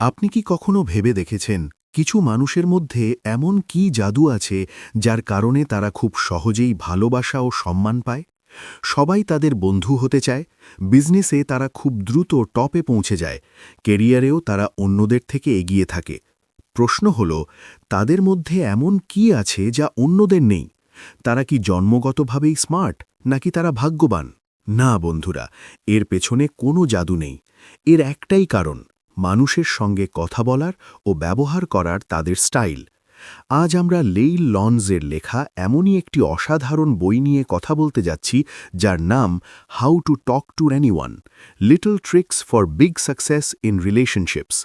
আপনি কি কখনো ভেবে দেখেছেন কিছু মানুষের মধ্যে এমন কি জাদু আছে যার কারণে তারা খুব সহজেই ভালোবাসা ও সম্মান পায়? সবাই তাদের বন্ধু হতে চায়, বিজনেসে তারা খুব দ্রুত টপে পৌঁছে যায়, কেরিয়ারেও তারা অন্যদের থেকে এগিয়ে থাকে। প্রশ্ন হল, তাদের মধ্যে এমন কি আছে যা অন্যদের নেই? তারা কি জন্মগতভাবেই স্মার্ট, নাকি তারা ভাগ্যবান? না বন্ধুরা, এর পেছনে কোনো জাদু নেই। এর একটাই কারণ মানুষের সঙ্গে কথা বলার ও ব্যবহার করার তাদের স্টাইল। আজ আমরা লেইল লনজের লেখা এমনই একটি অসাধারণ বই নিয়ে কথা বলতে যাচ্ছি, যার নাম how to talk to anyone little tricks for big success in relationships.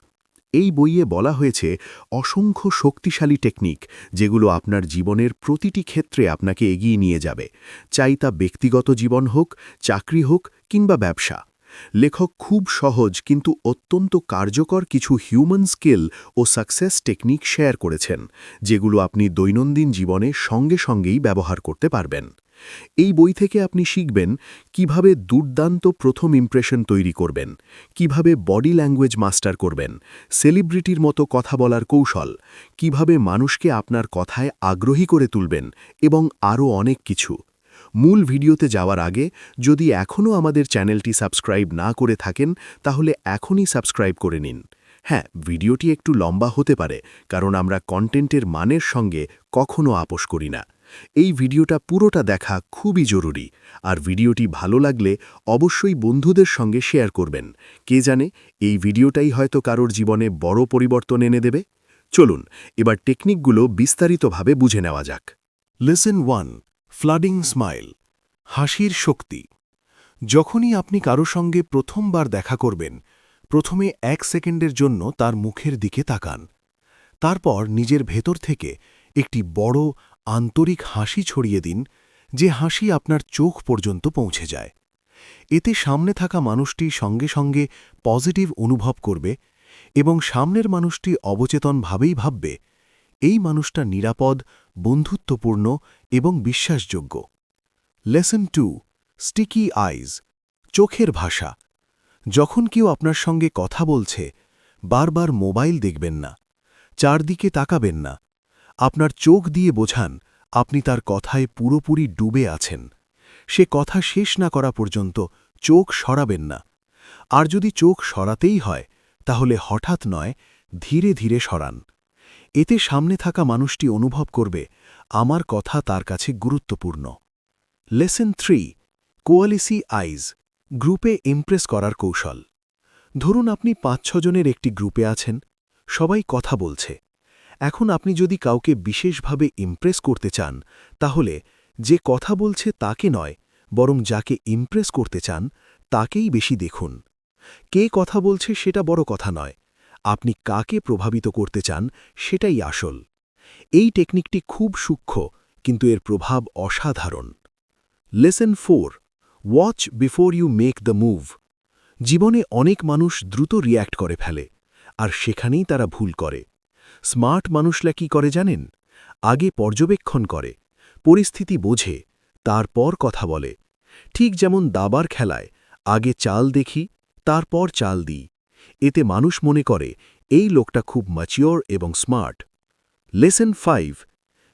এই বইয়ে বলা হয়েছে অসংখ্য শক্তিশালী টেকনিক, যেগুলো আপনার জীবনের প্রতিটি ক্ষেত্রে আপনাকে এগিয়ে নিয়ে যাবে। চাই তা ব্যক্তিগত জীবন হোক, চাকরি হোক কিংবা ব্যবসা। লেখক খুব সহজ কিন্তু অত্যন্ত কার্যকর কিছু হিউম্যান স্কিল ও সাকসেস টেকনিক শেয়ার করেছেন, যেগুলো আপনি দৈনন্দিন জীবনে সঙ্গে সঙ্গেই ব্যবহার করতে পারবেন। এই বই থেকে আপনি শিখবেন কীভাবে দুর্দান্ত প্রথম ইমপ্রেশন তৈরি করবেন, কীভাবে বডি ল্যাঙ্গুয়েজ মাস্টার করবেন সেলিব্রিটির মতো কথা বলার কৌশল, কীভাবে মানুষকে আপনার কথায় আগ্রহী করে তুলবেন এবং আরও অনেক কিছু। মূল ভিডিওতে যাওয়ার আগে, যদি এখনও আমাদের চ্যানেলটি সাবস্ক্রাইব না করে থাকেন, তাহলে এখনই সাবস্ক্রাইব করে নিন। হ্যাঁ ভিডিওটি একটু লম্বা হতে পারে, কারণ আমরা কন্টেন্টের মানের সঙ্গে কখনো আপোষ করি না। এই ভিডিওটা পুরোটা দেখা খুবই জরুরি, আর ভিডিওটি ভালো লাগলে অবশ্যই বন্ধুদের সঙ্গে শেয়ার করবেন। কে জানে, এই ভিডিওটাই হয়তো কারোর জীবনে বড় পরিবর্তন এনে দেবে? চলুন, এবার টেকনিকগুলো বিস্তারিতভাবে বুঝে নেওয়া যাক। লেসন ওয়ান ফ্লাডিং স্মাইল হাসির শক্তি। যখনই আপনি কারও সঙ্গে প্রথমবার দেখা করবেন, প্রথমে এক সেকেন্ডের জন্য তার মুখের দিকে তাকান। তারপর নিজের ভেতর থেকে একটি বড়, আন্তরিক হাসি ছড়িয়ে দিন, যে হাসি আপনার চোখ পর্যন্ত পৌঁছে যায়। এতে সামনে থাকা মানুষটি সঙ্গে সঙ্গে পজিটিভ অনুভব করবে এবং সামনের মানুষটি অবচেতনভাবেই ভাববে, এই মানুষটা নিরাপদ বন্ধুত্বপূর্ণ এবং বিশ্বাসযোগ্য। লেসন টু স্টিকি আইজ চোখের ভাষা। যখন কেউ আপনার সঙ্গে কথা বলছে, বারবার মোবাইল দেখবেন না, চারদিকে তাকাবেন না। আপনার চোখ দিয়ে বোঝান, আপনি তার কথায় পুরোপুরি ডুবে আছেন। সে কথা শেষ না করা পর্যন্ত চোখ সরাবেন না। আর যদি চোখ সরাতেই হয়, তাহলে হঠাৎ নয়, ধীরে ধীরে সরান। এতে সামনে থাকা মানুষটি অনুভব করবে, আমার কথা তার কাছে গুরুত্বপূর্ণ। লেসন থ্রি, কোয়ালিসি আইজ, গ্রুপে ইমপ্রেস করার কৌশল। ধরুন আপনি পাঁচ ছজনের একটি গ্রুপে আছেন, সবাই কথা বলছে। এখন আপনি যদি কাউকে বিশেষভাবে ইমপ্রেস করতে চান, তাহলে যে কথা বলছে তাকে নয়, বরং যাকে ইমপ্রেস করতে চান, তাকেই বেশি দেখুন। কে কথা বলছে সেটা বড় কথা নয় আপনি কাকে প্রভাবিত করতে চান সেটাই আসল। এই টেকনিকটি খুব সূক্ষ্ম, কিন্তু এর প্রভাব অসাধারণ। Lesson four watch before you make the move জীবনে অনেক মানুষ দ্রুত রিয়্যাক্ট করে ফেলে, আর সেখানেই তারা ভুল করে। স্মার্ট মানুষরা কি করে জানেন? আগে পর্যবেক্ষণ করে, পরিস্থিতি বোঝে, তারপর কথা বলে। ঠিক যেমন দাবার খেলায়, আগে চাল দেখি, তারপর চাল দিই। এতে মানুষ মনে করে, এই লোকটা খুব ম্যাচিওর এবং স্মার্ট লেসন ফাইভ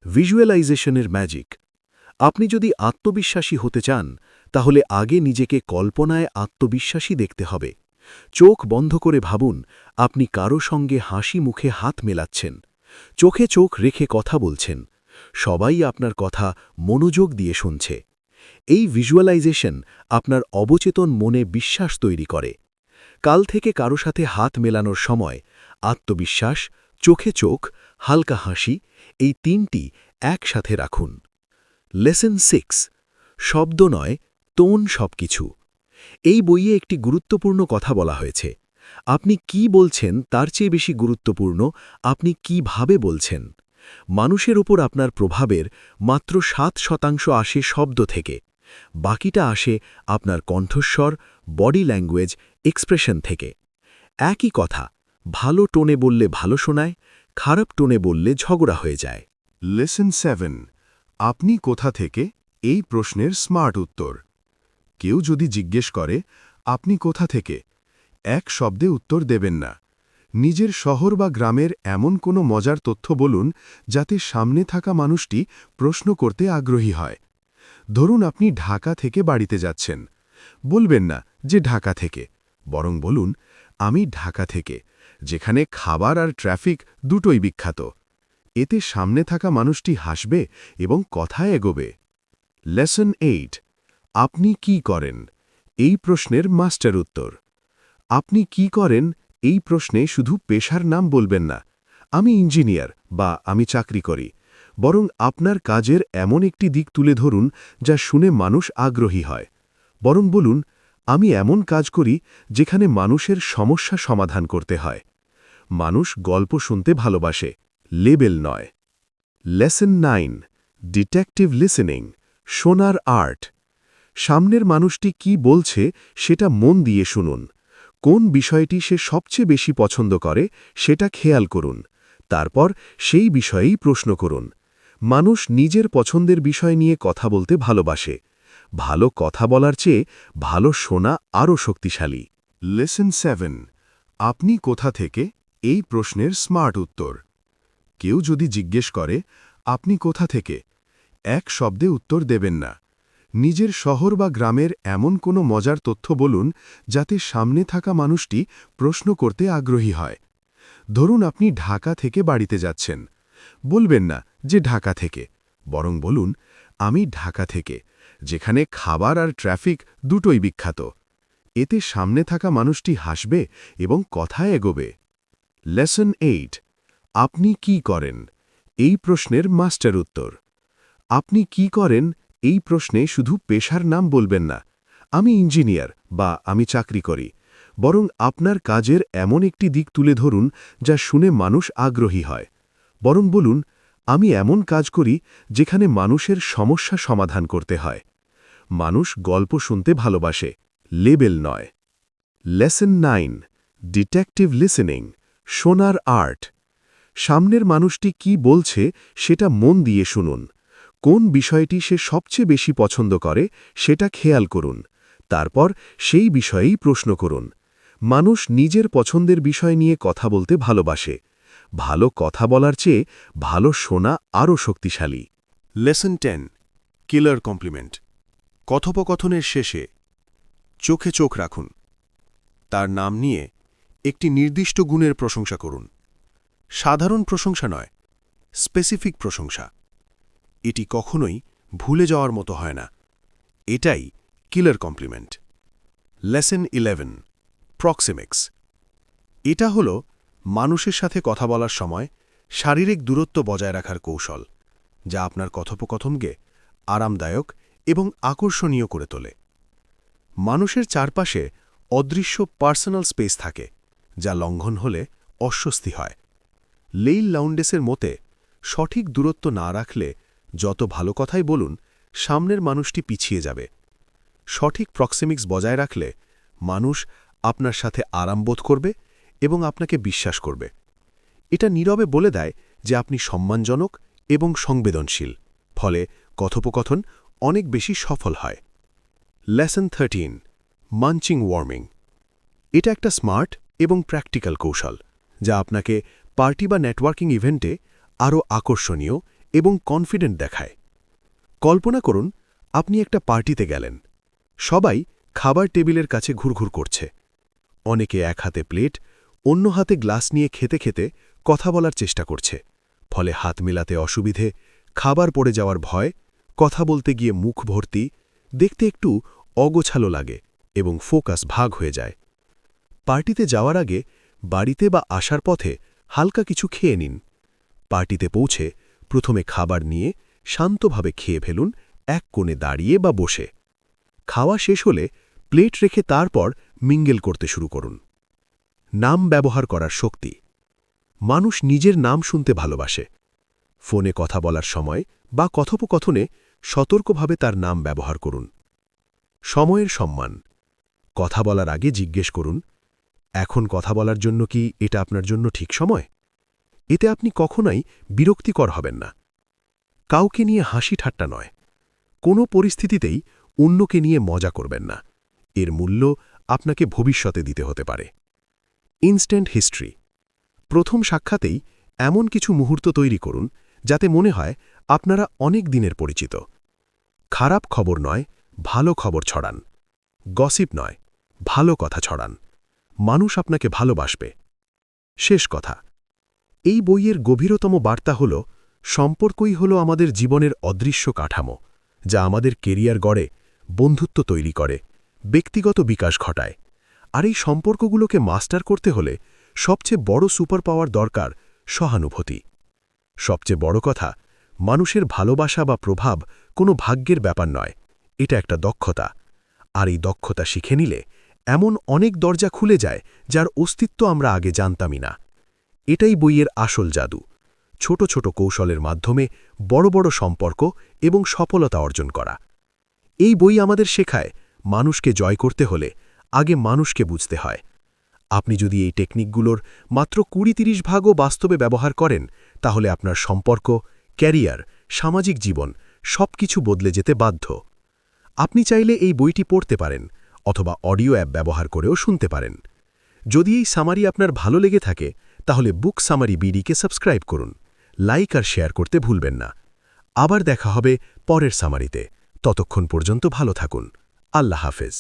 ভিজুয়ালাইজেশনের ম্যাজিক আপনি যদি আত্মবিশ্বাসী হতে চান, তাহলে আগে নিজেকে কল্পনায় আত্মবিশ্বাসী দেখতে হবে। চোখ বন্ধ করে ভাবুন, আপনি কারও সঙ্গে হাসি মুখে হাত মেলাচ্ছেন। চোখে চোখ রেখে কথা বলছেন। সবাই আপনার কথা মনোযোগ দিয়ে শুনছে। এই ভিজুয়ালাইজেশন আপনার অবচেতন মনে বিশ্বাস তৈরি করে। কাল থেকে কারও সাথে হাত মেলানোর সময় আত্মবিশ্বাস, চোখে চোখ, হালকা হাসি, এই তিনটি একসাথে রাখুন। লেসন সিক্স শব্দ নয় তোন সবকিছু। এই বইয়ে একটি গুরুত্বপূর্ণ কথা বলা হয়েছে। আপনি কি বলছেন তার চেয়ে বেশি গুরুত্বপূর্ণ? আপনি কীভাবে বলছেন? মানুষের উপর আপনার প্রভাবের মাত্র সাত শতাংশ আসে শব্দ থেকে। বাকিটা আসে আপনার কণ্ঠস্বর, বডি ল্যাঙ্গুয়েজ, এক্সপ্রেশন থেকে। একই কথা, ভালো টোনে বললে ভালো শোনায়, খারাপ টোনে বললে ঝগড়া হয়ে যায়। লেসন সেভেন আপনি কোথা থেকে? এই প্রশ্নের স্মার্ট উত্তর। কেউ যদি জিজ্ঞেস করে, আপনি কোথা থেকে? এক শব্দে উত্তর দেবেন না। নিজের শহর বা গ্রামের এমন কোনো মজার তথ্য বলুন, যাতে সামনে থাকা মানুষটি প্রশ্ন করতে আগ্রহী হয়। ধরুন আপনি ঢাকা থেকে বাড়িতে যাচ্ছেন। বলবেন না যে ঢাকা থেকে। বরং বলুন, আমি ঢাকা থেকে, যেখানে খাবার আর ট্রাফিক দুটোই বিখ্যাত। এতে সামনে থাকা মানুষটি হাসবে এবং কথায় এগোবে। লেসন এইট, আপনি কি করেন? এই প্রশ্নের মাস্টার উত্তর। আপনি কি করেন? এই প্রশ্নে শুধু পেশার নাম বলবেন না। আমি ইঞ্জিনিয়ার বা আমি চাকরি করি। বরং আপনার কাজের এমন একটি দিক তুলে ধরুন যা শুনে মানুষ আগ্রহী হয়। বরং বলুন, আমি এমন কাজ করি যেখানে মানুষের সমস্যা সমাধান করতে হয়। মানুষ গল্প শুনতে ভালোবাসে, লেবেল নয়। লেসন নাইন, ডিটেকটিভ লিসেনিং শোনার আর্ট। সামনের মানুষটি কি বলছে সেটা মন দিয়ে শুনুন। কোন বিষয়টি সে সবচেয়ে বেশি পছন্দ করে সেটা খেয়াল করুন। তারপর সেই বিষয়েই প্রশ্ন করুন। মানুষ নিজের পছন্দের বিষয় নিয়ে কথা বলতে ভালোবাসে। ভালো কথা বলার চেয়ে ভালো শোনা আরও শক্তিশালী। লেসন সেভেন আপনি কোথা থেকে? এই প্রশ্নের স্মার্ট উত্তর। কেউ যদি জিজ্ঞেস করে, আপনি কোথা থেকে? এক শব্দে উত্তর দেবেন না। নিজের শহর বা গ্রামের এমন কোনো মজার তথ্য বলুন, যাতে সামনে থাকা মানুষটি প্রশ্ন করতে আগ্রহী হয়। ধরুন আপনি ঢাকা থেকে বাড়িতে যাচ্ছেন। বলবেন না যে ঢাকা থেকে। বরং বলুন, আমি ঢাকা থেকে, যেখানে খাবার আর ট্রাফিক দুটোই বিখ্যাত। এতে সামনে থাকা মানুষটি হাসবে এবং কথায় এগোবে। লেসন এইট, আপনি কি করেন? এই প্রশ্নের মাস্টার উত্তর। আপনি কি করেন? এই প্রশ্নে শুধু পেশার নাম বলবেন না। আমি ইঞ্জিনিয়ার বা আমি চাকরি করি। বরং আপনার কাজের এমন একটি দিক তুলে ধরুন যা শুনে মানুষ আগ্রহী হয়। বরং বলুন আমি এমন কাজ করি যেখানে মানুষের সমস্যা সমাধান করতে হয়। মানুষ গল্প শুনতে ভালোবাসে। লেবেল নয়। Lesson nine. Detective listening. শোনার আর্ট। সামনের মানুষটি কি বলছে সেটা মন দিয়ে শুনুন। কোন বিষয়টি সে সবচেয়ে বেশি পছন্দ করে সেটা খেয়াল করুন। তারপর সেই বিষয়েই প্রশ্ন করুন। মানুষ নিজের পছন্দের বিষয় নিয়ে কথা বলতে ভালোবাসে। ভালো কথা বলার চেয়ে ভালো শোনা আরও শক্তিশালী। লেসন টেন কিলার কমপ্লিমেন্ট কথোপকথনের শেষে চোখে চোখ রাখুন। তার নাম নিয়ে একটি নির্দিষ্ট গুণের প্রশংসা করুন। সাধারণ প্রশংসা নয় স্পেসিফিক প্রশংসা। এটি কখনোই ভুলে যাওয়ার মতো হয় না। এটাই killer compliment lesson eleven proxemics এটা হল মানুষের সাথে কথা বলার সময় শারীরিক দূরত্ব বজায় রাখার কৌশল, যা আপনার কথোপকথনকে আরামদায়ক এবং আকর্ষণীয় করে তোলে। মানুষের চারপাশে অদৃশ্য পার্সোনাল স্পেস থাকে, যা লঙ্ঘন হলে অস্বস্তি হয়। লেইল লাউন্ডেসের মতে, সঠিক দূরত্ব না রাখলে যত ভালো কথাই বলুন, সামনের মানুষটি পিছিয়ে যাবে। সঠিক প্রক্সিমিক্স বজায় রাখলে মানুষ আপনার সাথে আরাম বোধ করবে এবং আপনাকে বিশ্বাস করবে। এটা নীরবে বলে দেয় যে আপনি সম্মানজনক এবং সংবেদনশীল, ফলে কথোপকথন অনেক বেশি সফল হয়। লেসন থার্টিন মাঞ্চিং ওয়ার্মিং এটা একটা স্মার্ট এবং প্র্যাকটিক্যাল কৌশল, যা আপনাকে পার্টি বা নেটওয়ার্কিং ইভেন্টে আরও আকর্ষণীয় এবং কনফিডেন্ট দেখায়। কল্পনা করুন, আপনি একটা পার্টিতে গেলেন। সবাই খাবার টেবিলের কাছে ঘুরঘুর করছে। অনেকে এক হাতে প্লেট অন্য হাতে গ্লাস নিয়ে খেতে খেতে কথা বলার চেষ্টা করছে। ফলে হাত মেলাতে অসুবিধে, খাবার পড়ে যাওয়ার ভয়, কথা বলতে গিয়ে মুখ ভর্তি, দেখতে একটু অগোছালো লাগে এবং ফোকাস ভাগ হয়ে যায়। পার্টিতে যাওয়ার আগে বাড়িতে বা আসার পথে হালকা কিছু খেয়ে নিন। পার্টিতে পৌঁছে প্রথমে খাবার নিয়ে শান্তভাবে খেয়ে ফেলুন এক কোণে দাঁড়িয়ে বা বসে। খাওয়া শেষ হলে প্লেট রেখে তারপর মিঙ্গেল করতে শুরু করুন। নাম ব্যবহার করার শক্তি। মানুষ নিজের নাম শুনতে ভালোবাসে। ফোনে কথা বলার সময় বা কথোপকথনে সতর্কভাবে তার নাম ব্যবহার করুন। সময়ের সম্মান। কথা বলার আগে জিজ্ঞেস করুন, এখন কথা বলার জন্য কি এটা আপনার জন্য ঠিক সময়? এতে আপনি কখনোই বিরক্তিকর হবেন না। কাউকে নিয়ে হাসি ঠাট্টা নয়। কোনো পরিস্থিতিতেই অন্যকে নিয়ে মজা করবেন না। এর মূল্য আপনাকে ভবিষ্যতে দিতে হতে পারে। Instant history. প্রথম সাক্ষাতেই এমন কিছু মুহূর্ত তৈরি করুন, যাতে মনে হয় আপনারা অনেক দিনের পরিচিত। খারাপ খবর নয়, ভালো খবর ছড়ান। গসিপ নয়, ভালো কথা ছড়ান। মানুষ আপনাকে ভালোবাসবে। শেষ কথা। এই বইয়ের গভীরতম বার্তা হল, সম্পর্কই হল আমাদের জীবনের অদৃশ্য কাঠামো, যা আমাদের কেরিয়ার গড়ে, বন্ধুত্ব তৈরি করে, ব্যক্তিগত বিকাশ ঘটায়। আর এই সম্পর্কগুলোকে মাস্টার করতে হলে সবচেয়ে বড় সুপার পাওয়ার দরকার সহানুভূতি। সবচেয়ে বড় কথা, মানুষের ভালোবাসা বা প্রভাব কোনো ভাগ্যের ব্যাপার নয়, এটা একটা দক্ষতা। আর এই দক্ষতা শিখে নিলে এমন অনেক দরজা খুলে যায় যার অস্তিত্ব আমরা আগে জানতামই না। এটাই বইয়ের আসল জাদু। ছোট ছোট কৌশলের মাধ্যমে বড় বড় সম্পর্ক এবং সফলতা অর্জন করা। এই বই আমাদের শেখায় মানুষকে জয় করতে হলে আগে মানুষকে বুঝতে হয়। আপনি যদি এই টেকনিকগুলোর মাত্র কুড়ি তিরিশ ভাগও বাস্তবে ব্যবহার করেন, তাহলে আপনার সম্পর্ক, ক্যারিয়ার, সামাজিক জীবন সবকিছু বদলে যেতে বাধ্য। আপনি চাইলে এই বইটি পড়তে পারেন অথবা অডিও অ্যাপ ব্যবহার করেও শুনতে পারেন। যদি এই সামারি আপনার ভালো লেগে থাকে, তাহলে বুক সামারি বিডিকে সাবস্ক্রাইব করুন, লাইক আর শেয়ার করতে ভুলবেন না। আবার দেখা হবে পরের সামারিতে। ততক্ষণ পর্যন্ত ভালো থাকুন। আল্লাহ হাফেজ।